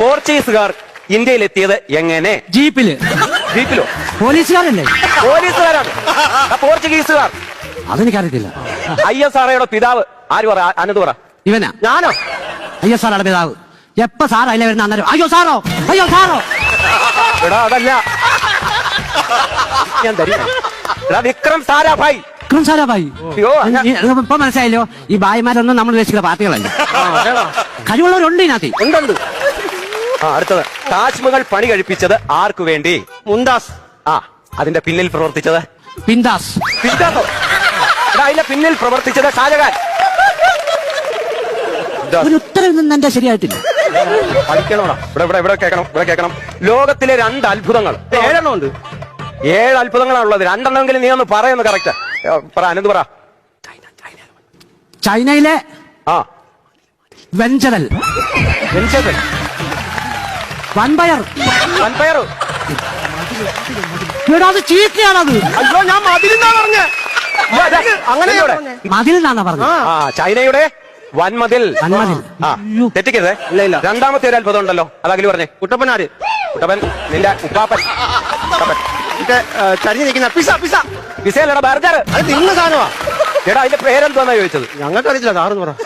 പോർച്ചുഗീസുകാർ ഇന്ത്യയിൽ എത്തിയത് എങ്ങനെ? ജീപ്പിൽ. ജീപ്പിലോ? പോലീസുകാരല്ലേ? പോലീസുകാരാണ്. പോർച്ചുഗീസുകാർ. അതെനിക്കറിയത്തില്ല. ഐ എസ് ആർ പിതാവ്. ആര് പറ? അനന്ത് പറ. ഇവനാ? ഞാനോ? ഐ എസ് ആർ പിതാവ്? എപ്പ സാർ അതിലെ വരുന്ന അന്നേരം അയ്യോ സാറോ അയ്യോ സാറോ എടാ അതല്ല. ഞാൻ തരും എടാ വിക്രം സാരാഭായ്. വിക്രം സാരാഭായി? ഇപ്പൊ മനസ്സിലായല്ലോ ഈ ഭായിമാരൊന്നും നമ്മൾ ഉദ്ദേശിക്കുന്ന പാർട്ടികളല്ല? കഴിവുള്ളവരുണ്ട് ഇതിനകത്ത്. ഉണ്ടുണ്ട്. ആ അടുത്തത്. താജ്മഹൽ പണി കഴിപ്പിച്ചത് ആർക്കു വേണ്ടി? മുന്താസ് ആ അതിന്റെ പിന്നിൽ പ്രവർത്തിച്ചത്? പിന്താസ് എടാ അതിന്റെ പിന്നിൽ പ്രവർത്തിച്ചത് ഷാജഹാൻ. ഒരു ഉത്തരം എന്റെ ശരിയായിട്ടില്ല. പഠിക്കണോടാ. ഇവിടെ ഇവിടെ ഇവിടെ കേൾക്കണം ഇവിടെ കേൾക്കണം. ലോകത്തിലെ രണ്ട് അത്ഭുതങ്ങൾ. ഏഴെണ്ണം ഉണ്ട്. ഏഴ് അത്ഭുതങ്ങളാണുള്ളത് രണ്ടെണ്ണമെങ്കിലും നീ ഒന്ന് പറയുന്നു കറക്റ്റ് പറ അനന്ത് പറ. ചൈനയിലെ ആ. വെഞ്ചരൽ. ജനിച്ചത് വൻപയർ എടാ അത് ചീത്തയാണത്. അയ്യോ ഞാൻ മതിലെന്നാ പറഞ്ഞ. അങ്ങനെ ഇവിടെ. മതിൽ എന്നാണ് പറഞ്ഞത് ആ ചൈനയുടെ വൻമതിൽ വൻമതിൽ. ആ അയ്യോ. തെറ്റിക്കരുതേ. ഇല്ല, ഇല്ല. രണ്ടാമത്തെ ഒരു അത്ഭുതം ഉണ്ടല്ലോ. അതകലി പറഞ്ഞേ. കുട്ടപ്പൻ ആര്? കുട്ടപ്പൻ നിന്റെ ഉപ്പാപ്പൻ. ഉപ്പാപ്പൻ. മറ്റേ ഏ, ചരിഞ്ഞ് നിൽക്കുന്ന പിസ പിസ. വിസയല്ലടാ ബർഗർ. അത് തിന്ന സാധനമാ. എടാ അതിന്റെ പേരെന്താന്നാ ചോദിച്ചത്? ഞങ്ങൾക്ക് അറിയില്ല സാറെന്ന് പറ.